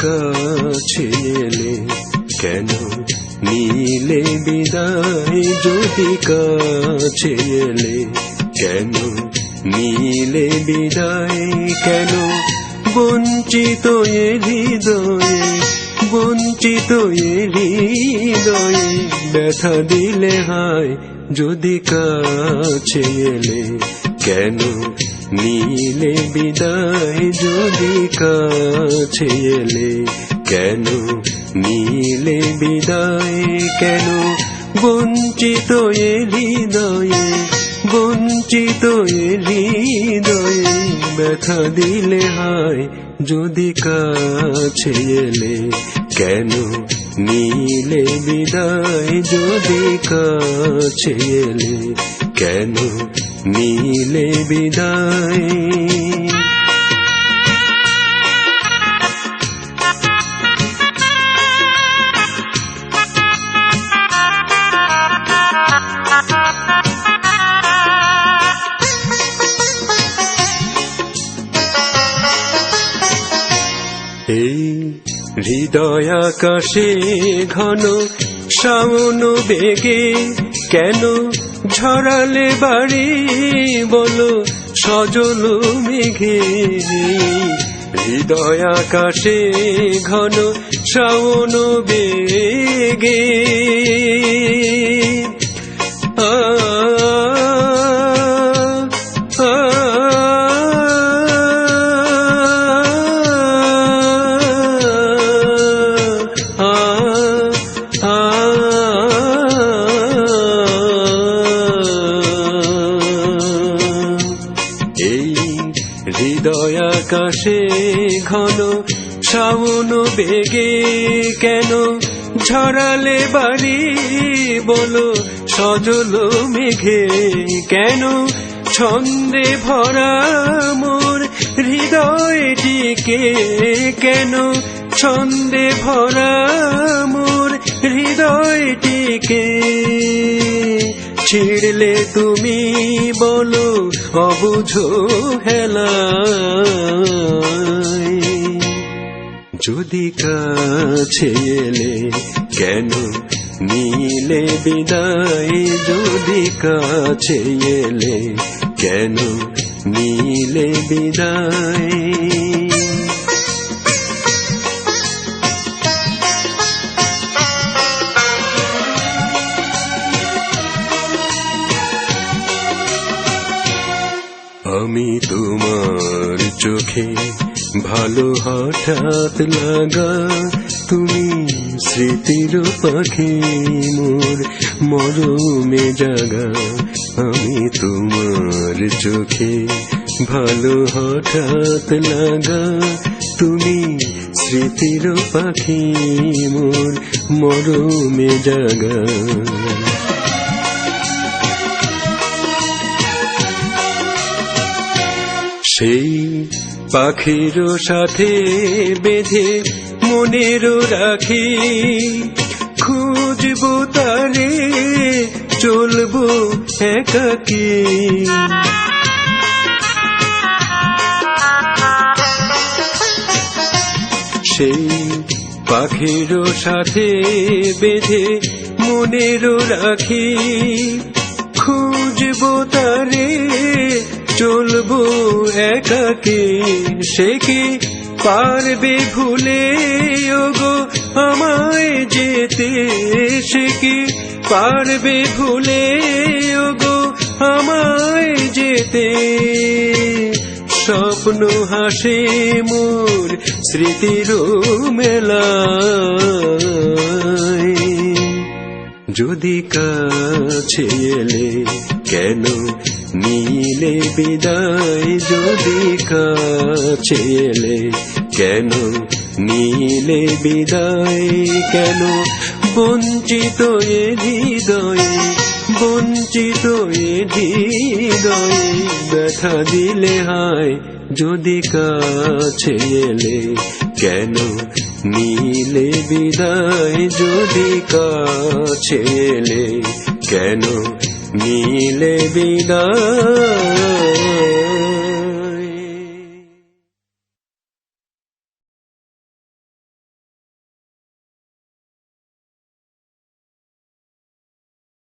কাছে এলে কেন নীলে বিদায় যদি কাছে কেন নীলে বিদায়? কেন বঞ্চিত এ হৃদয়ে, বঞ্চিত এ হৃদয়ে ব্যথা দিলে হায় যদি কাছে এলে কেন নীলে বিদায় যদি কাছে এলে, কেন নীলে বিদায়, কেন বঞ্চিত এ হৃদয়ে বঞ্চিত এ হৃদয়ে ব্যথা দিলে হায় যদি কাছে এলে, কেন নীলে বিদায় যদি কাছে এলে, কেন নীলে বিদায়। এই হৃদয় আকাশে ঘন শ্রাবণ বেগে কেন ঝরালে বাড়ি বলো সজল মেঘে। হৃদয় আকাশে ঘন শ্রাবণ বেগে। এই হৃদয় আকাশে ঘন শ্রাবণ বেগে কেন? ঝরালে বাড়ি বলো, সজল মেঘে কেন? ছন্দে ভরা মোর হৃদয়টিকে কেন? ছন্দে ভরা মোর হৃদয়টিকে ছিড়লে তুমি বলো, অবুঝো হেলা যদি কাছে এলে কেন নীলে বিদায়? যদি কাছে এলে কেন নীলে বিদায়? তোমার চোখে ভালো হঠাৎ লাগা, তুমি স্মৃতির পাখি মোর মরমে জাগা। আমি তোমার চোখে ভালো হঠাৎ লাগা, তুমি স্মৃতির পাখি মোর মরমে জাগা। সেই পাখির সাথে বেঁধে মনের রাখি। খুঁজবো তারে চলবো একাকি। সেই পাখির সাথে বেঁধে মনের রাখি। খুঁজবো তারে চলবো একাকে, সে কি পারবে ভুলে? ওগো, আমায় যেতে সে কি পারবে ভুলে? ওগো, আমায় যেতে। স্বপ্ন হাসে মোর স্মৃতির মেলায় যদি কাছে এলে কেন নীলে বিদায় যদি কাছে কেন নীলে বিদায়? কেন বঞ্চিত এ হৃদয়ে, বঞ্চিত এ হৃদয়ে ব্যথা দিলে হায় যদি কাছে কেন নীলে বিদায় যদি কাছে কেন নীলে বিদায়।